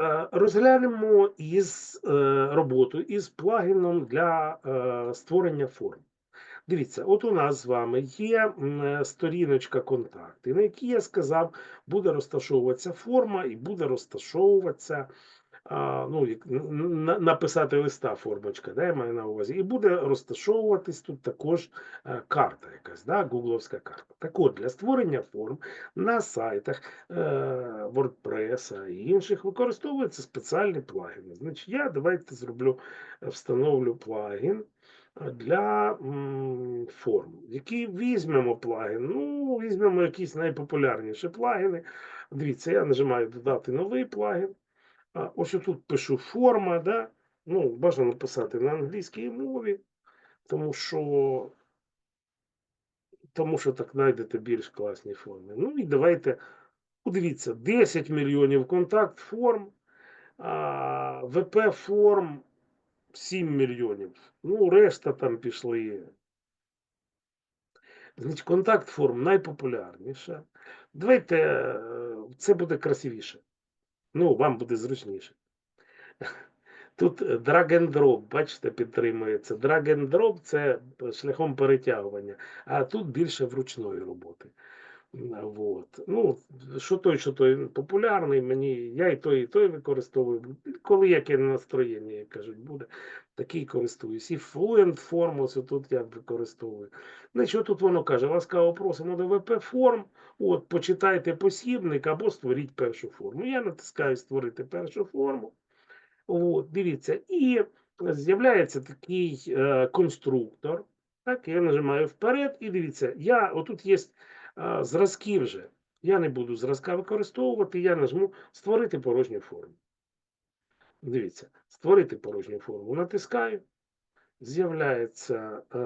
Е, Розглянемо із е, роботу із плагіном для е, створення форм. Дивіться, от у нас з вами є сторіночка контакти, на якій я сказав, буде розташовуватися форма і буде розташовуватися, ну, написати листа формочка, да, я маю на увазі, і буде розташовуватись тут також е, карта якась, да, гугловська карта. Так от, для створення форм на сайтах е, WordPress і інших використовуються спеціальні плагіни. Значить, я давайте зроблю, е, встановлю плагін для форм. Які візьмемо плагін? Ну, візьмемо якісь найпопулярніші плагіни. Дивіться, я нажимаю додати новий плагін. Ось тут пишу форма, да? ну, бажано писати на англійській мові, тому що, тому що так знайдете більш класні форми. Ну і давайте, подивіться, 10 мільйонів контакт форм, ВП форм 7 мільйонів. Ну, решта там пішли. Значить, контакт форм найпопулярніша. Давайте е, це буде красивіше. Ну, вам буде зручніше. Тут drop, бачите, підтримується. Drop – це шляхом перетягування, а тут більше вручної роботи. Вот. Ну, що той, що той популярний, мені я і той, і той використовую. Коли яке настроєння, як кажуть, буде, такий користуюсь. І Fluent форм, ось тут я використовую. Ну, що тут воно каже? Ласкаво просимо до ВП форм. От, почитайте посібник або створіть першу форму. Я натискаю створити першу форму. От, дивіться, і з'являється такий е, конструктор. Так, я нажимаю вперед, і дивіться, я отут є е, зразки вже. Я не буду зразка використовувати, я нажму створити порожню форму. Дивіться, створити порожню форму. Натискаю. З'являється е,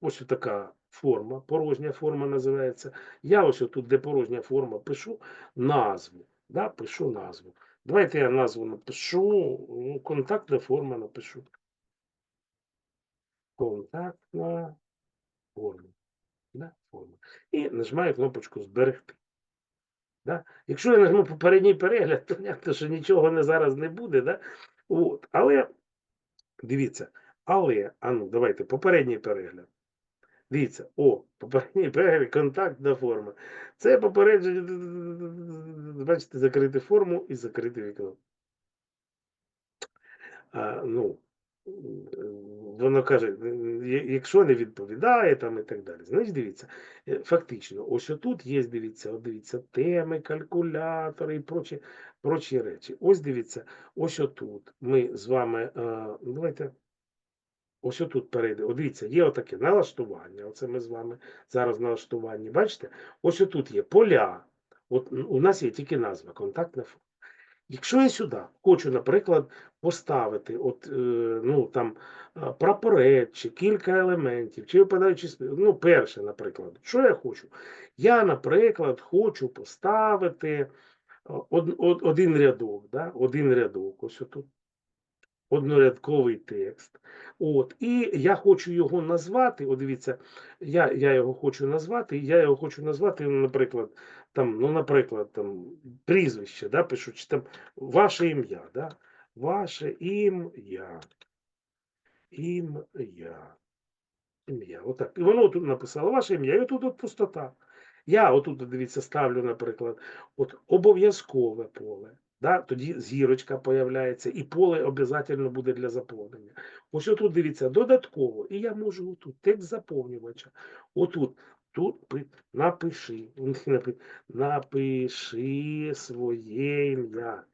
ось така форма, порожня форма називається. Я ось тут, де порожня форма, пишу назву. Да, пишу назву. Давайте я назву напишу, ну, контактна форма напишу. Контактна форма. Да, форма. І нажимаю кнопочку Зберегти. Да? Якщо я нажму попередній перегляд, то понятно, що нічого не зараз не буде. Да? От. Але дивіться, але, а давайте, попередній перегляд. Дивіться, о, попередній перегляд, контактна форма. Це попередження, бачите, закрити форму і закрити вікно. А, ну, воно каже, якщо не відповідає там і так далі. Значить, дивіться, е, фактично, ось тут є, дивіться, дивіться, теми, калькулятори і прочі, прочі речі. Ось дивіться, ось отут ми з вами, ну, давайте, ось тут перейде. О, дивіться, є отаке налаштування. Оце ми з вами зараз в налаштуванні. Бачите? Ось тут є поля. От у нас є тільки назва, контактна форма. Якщо я сюди хочу, наприклад, поставити от, е, ну, там, е, прапорець, чи кілька елементів, чи випадаючи, ну, перше, наприклад, що я хочу? Я, наприклад, хочу поставити е, од, од, один рядок, да? один рядок, ось тут. Однорядковий текст. От, і я хочу його назвати. От дивіться, я, я його хочу назвати, я його хочу назвати, наприклад, там, ну, наприклад, там, прізвище, да, пишу, чи там ваше ім'я, да? Ваше ім'я. Ім'я. Ім'я. Отак. І воно тут написало ваше ім'я, і отут от пустота. Я отут, дивіться, ставлю, наприклад, от обов'язкове поле. Да? Тоді зірочка появляється, і поле обов'язково буде для заповнення. Ось отут, дивіться, додатково. І я можу отут, текст заповнювача. Отут, тут напиши, напиши своє ім'я.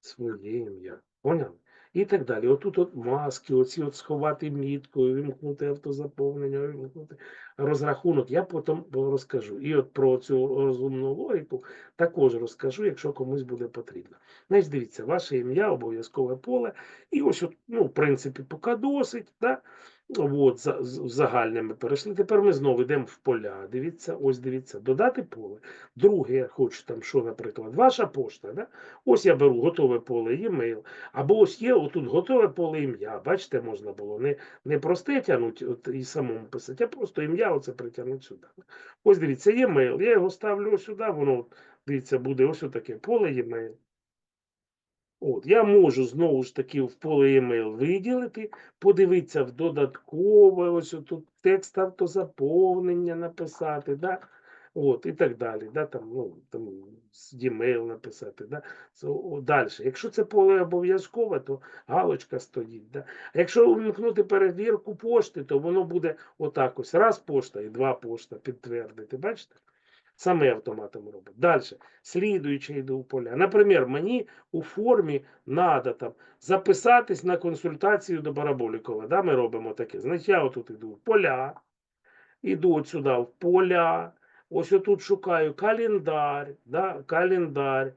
Своє ім'я. Поняли? І так далі. Отут от маски, оці от сховати міткою, вимкнути автозаповнення, вимкнути розрахунок. Я потім розкажу. І от про цю розумну логіку також розкажу, якщо комусь буде потрібно. Значить, дивіться, ваше ім'я, обов'язкове поле. І ось, от, ну, в принципі, поки досить. Да? От, за, з- в загальне ми перейшли. Тепер ми знову йдемо в поля. Дивіться, ось дивіться, додати поле. Друге, я хочу там, що, наприклад, ваша пошта. Да? Ось я беру готове поле, e-mail. Або ось є отут готове поле ім'я. Бачите, можна було не, не просте тягнути і самому писати, а просто ім'я оце притягнути сюди. Ось дивіться, e-mail. Я його ставлю сюди, воно, дивіться, буде ось таке поле e-mail. От, я можу знову ж таки в поле e-mail виділити, подивитися в додаткове, ось тут текст автозаповнення написати, да? От, і так далі. Да? Там, ну, там, e-mail написати. Да? Далі. Якщо це поле обов'язкове, то галочка стоїть. Да? А якщо увімкнути перевірку пошти, то воно буде отак ось. Раз пошта і два пошта підтвердити. Бачите? Саме автоматом робить. Далі. Слідуючи йду в поля. Наприклад, мені у формі треба там записатись на консультацію до Бараболікова. Да? Ми робимо таке. Значить, я отут йду в поля, іду от сюди в поля. Ось отут шукаю календар. Да? Календар.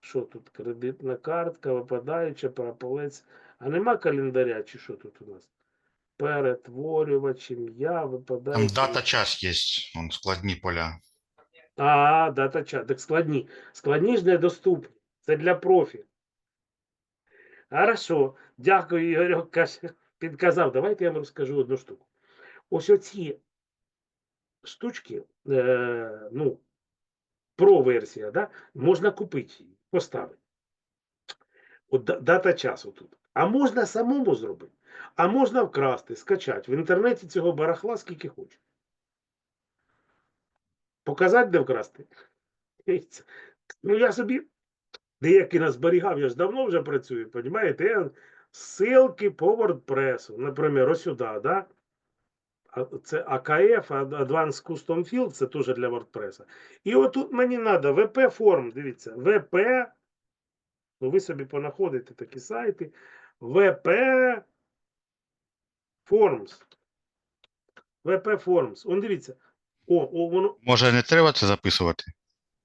Що тут? Кредитна картка, випадаюча, прополець. А нема календаря, чи що тут у нас? Перетворювач, ім'я, Там дата час є, вон складні поля. А, дата чат. Так складні. Складні ж недоступні. Це для профі. Хорошо. Дякую, Ігорьок, підказав. Давайте я вам розкажу одну штуку. Ось оці штучки, е, ну, про-версія, да, можна купити її, поставити. От дата часу тут. А можна самому зробити. А можна вкрасти, скачати. В інтернеті цього барахла скільки хочеш. Показати, де вкрасти? Ну, я собі деякі назберігав, я ж давно вже працюю, розумієте? Ссылки по WordPress, наприклад, ось сюди, да? Це АКФ, Advanced Custom Field, це теж для WordPress. І отут мені треба VP форм, дивіться, VP, ну ви собі понаходите такі сайти, VP Forms. VP Forms. Он дивіться. О, о, воно, Може, не треба це записувати?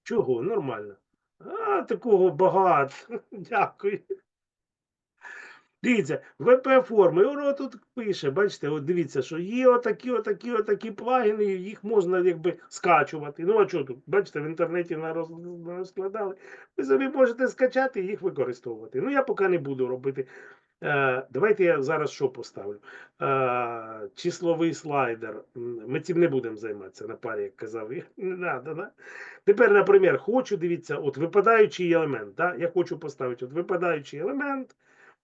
Чого? Нормально. А, такого багато. Дякую. Дивіться, ВП форми, воно тут пише, бачите, от дивіться, що є отакі, отакі, отакі плагіни, їх можна якби скачувати. Ну, а що тут? Бачите, в інтернеті розкладали. Ви собі можете скачати і їх використовувати. Ну, я поки не буду робити. Е, давайте я зараз що поставлю. Е, числовий слайдер. Ми цим не будемо займатися на парі, як казав. Не надо, да? Тепер, наприклад, хочу, дивіться, от випадаючий елемент. Да? Я хочу поставити от випадаючий елемент.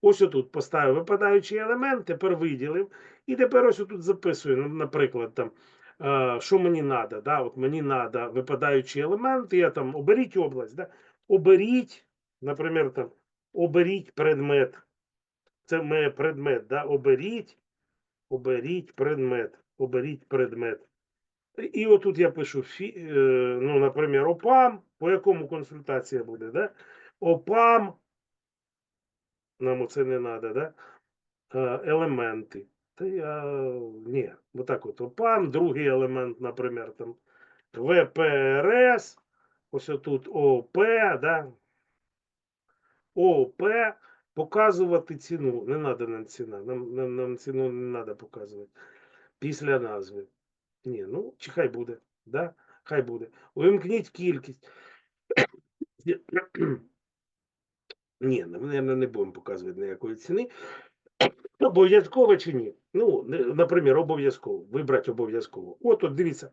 Ось отут поставив випадаючий елемент, тепер виділив. І тепер ось отут записую, ну, наприклад, там, е, що мені треба. Да? От мені треба випадаючий елемент, я там оберіть область. Да? Оберіть, наприклад, там, оберіть предмет. Це моє предмет, да? оберіть, оберіть предмет, оберіть предмет. І отут я пишу, е, ну, наприклад, ОПАМ, по якому консультація буде, да? ОПАМ, нам оце не треба, да? Е, елементи. Та я, ні, отак от ОПАМ, другий елемент, наприклад, там ВПРС, ось отут ОП, да? ОП, показувати ціну. Не треба нам ціна, нам, нам, нам ціну не треба показувати. Після назви. Ні, ну, чи хай буде, да? Хай буде. Увімкніть кількість. Ні, ми, мабуть, не будемо показувати ніякої ціни. Обов'язково чи ні? Ну, наприклад, обов'язково. Вибрати обов'язково. От, от дивіться.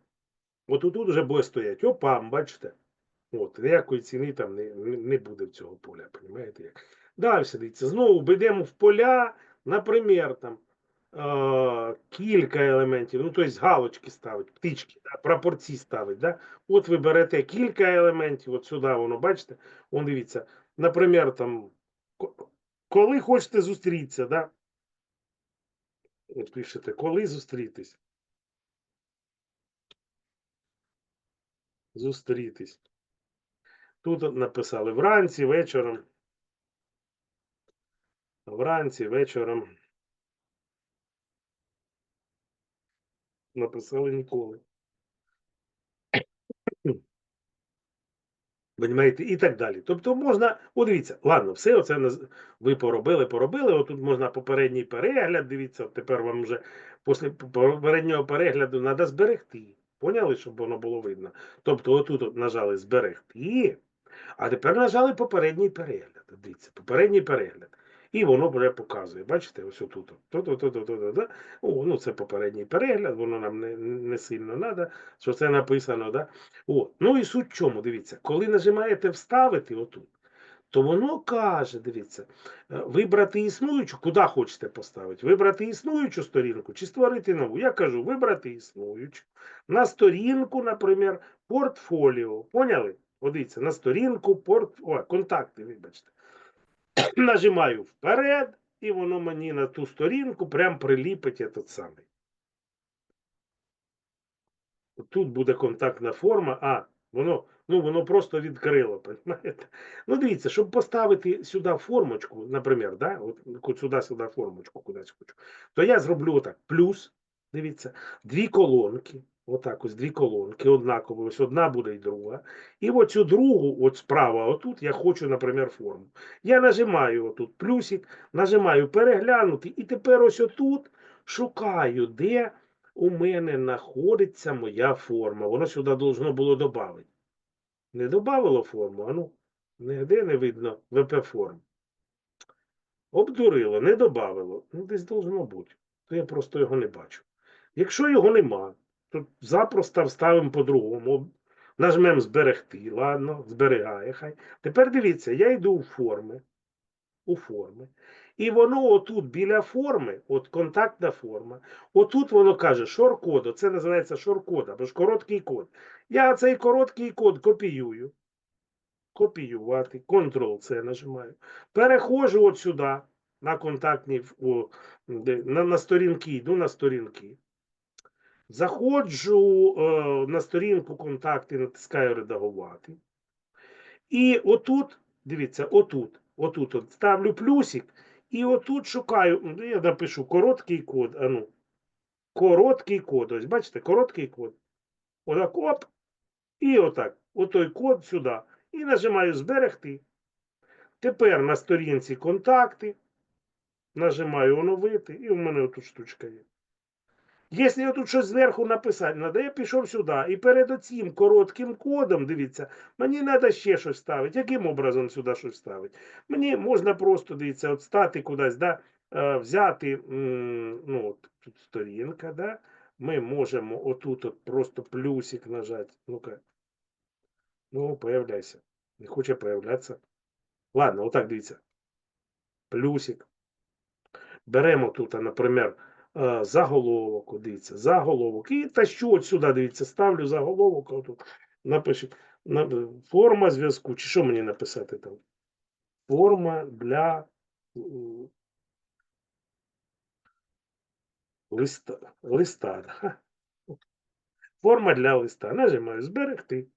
От тут вже буде стоять. Опам, бачите? От, ніякої ціни там не, не, буде в цього поля, розумієте? Далі дивіться, знову йдемо в поля, наприклад, там е, кілька елементів, ну, тобто галочки ставить, птички, да, прапорці ставить. Да? От ви берете кілька елементів, от сюди воно, бачите, он дивіться, наприклад, там, коли хочете зустрітися, да? От пишете, коли зустрітись. Зустрітись. Тут написали вранці, вечором. Вранці, вечором. Написали ніколи. Понімаєте? І так далі. Тобто можна, о, дивіться, ладно, все оце ви поробили, поробили. Отут можна попередній перегляд. Дивіться, тепер вам вже після попереднього перегляду треба зберегти. Поняли, щоб воно було видно. Тобто, отут от нажали зберегти, а тепер нажали попередній перегляд. Дивіться, попередній перегляд. І воно вже показує. Бачите, ось отут. Ну це попередній перегляд, воно нам не, не сильно треба, що це написано. Да? О, ну і суть в чому, дивіться, коли нажимаєте вставити отут, то воно каже, дивіться, е, вибрати існуючу, куди хочете поставити? Вибрати існуючу сторінку чи створити нову? Я кажу, вибрати існуючу. На сторінку, наприклад, портфоліо. Поняли? Подивіться, на сторінку порт... О, контакти, вибачте. Нажимаю вперед, і воно мені на ту сторінку прям приліпить этот самий. Тут буде контактна форма, а воно, ну, воно просто відкрило, понимаєте? Ну, дивіться, щоб поставити сюди формочку, наприклад, да, от сюди, сюди формочку кудись хочу, то я зроблю отак, плюс, дивіться, дві колонки, отак ось дві колонки, однаково, ось одна буде і друга. І оцю другу, от справа, отут, я хочу, наприклад, форму. Я нажимаю отут плюсик, нажимаю переглянути, і тепер ось отут шукаю, де у мене знаходиться моя форма. Воно сюди должно було додати. Не додавало форму, а ну, ніде не видно ВП форм. Обдурило, не додавало. Ну, десь должно бути. То я просто його не бачу. Якщо його нема, то запросто вставимо по-другому. Нажмемо зберегти. Ладно, зберігає хай. Тепер дивіться, я йду у форми. У форми. І воно отут біля форми, от контактна форма, отут воно каже шор-код, це називається шор-код, або ж короткий код. Я цей короткий код копіюю. Копіювати, Ctrl-C нажимаю. Переходжу от сюди, на контактні, на, на сторінки, йду на сторінки. Заходжу е, на сторінку контакти, натискаю редагувати. І отут, дивіться, отут, отут от ставлю плюсик, і отут шукаю, ну, я напишу короткий код. А ну, короткий код. Ось бачите, короткий код. Отак оп. І отак. Отой код сюди. І нажимаю зберегти. Тепер на сторінці контакти. Нажимаю оновити, і у мене отут штучка є. Якщо я тут щось зверху написати, треба, я пішов сюди. І перед оцим коротким кодом, дивіться, мені треба ще щось ставити. Яким образом сюди щось ставити? Мені можна просто, дивіться, от стати кудись, да, е, взяти, ну, от тут сторінка, да, ми можемо отут от просто плюсик нажати. Ну-ка. Ну, появляйся. Не хоче появлятися. Ладно, отак дивіться. Плюсик. Беремо тут, наприклад, заголовок, от дивіться, заголовок. І тащу от сюди, дивіться, ставлю заголовок, отут, напишу, на, форма зв'язку, чи що мені написати там? Форма для листа. листа. Форма для листа. Нажимаю зберегти.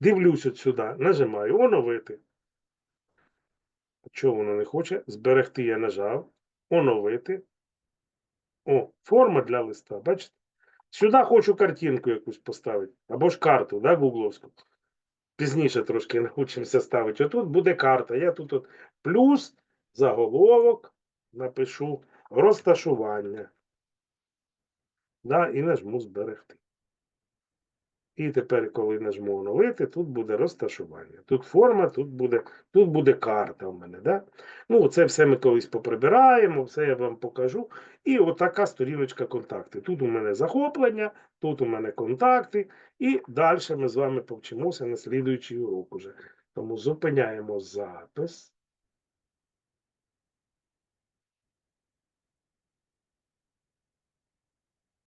Дивлюсь от сюди, нажимаю оновити. Чого воно не хоче? Зберегти я нажав. Оновити. О, форма для листа, бачите? Сюди хочу картинку якусь поставити. Або ж карту, да, гугловську. Пізніше трошки навчимося ставити. Отут буде карта. Я тут от плюс заголовок напишу розташування. Да, і нажму зберегти. І тепер, коли нажму оновити, тут буде розташування. Тут форма, тут буде, тут буде карта в мене. Да? Ну, це все ми колись поприбираємо, все я вам покажу. І отака сторіночка контакти. Тут у мене захоплення, тут у мене контакти. І далі ми з вами повчимося на слідуючий урок уже. Тому зупиняємо запис.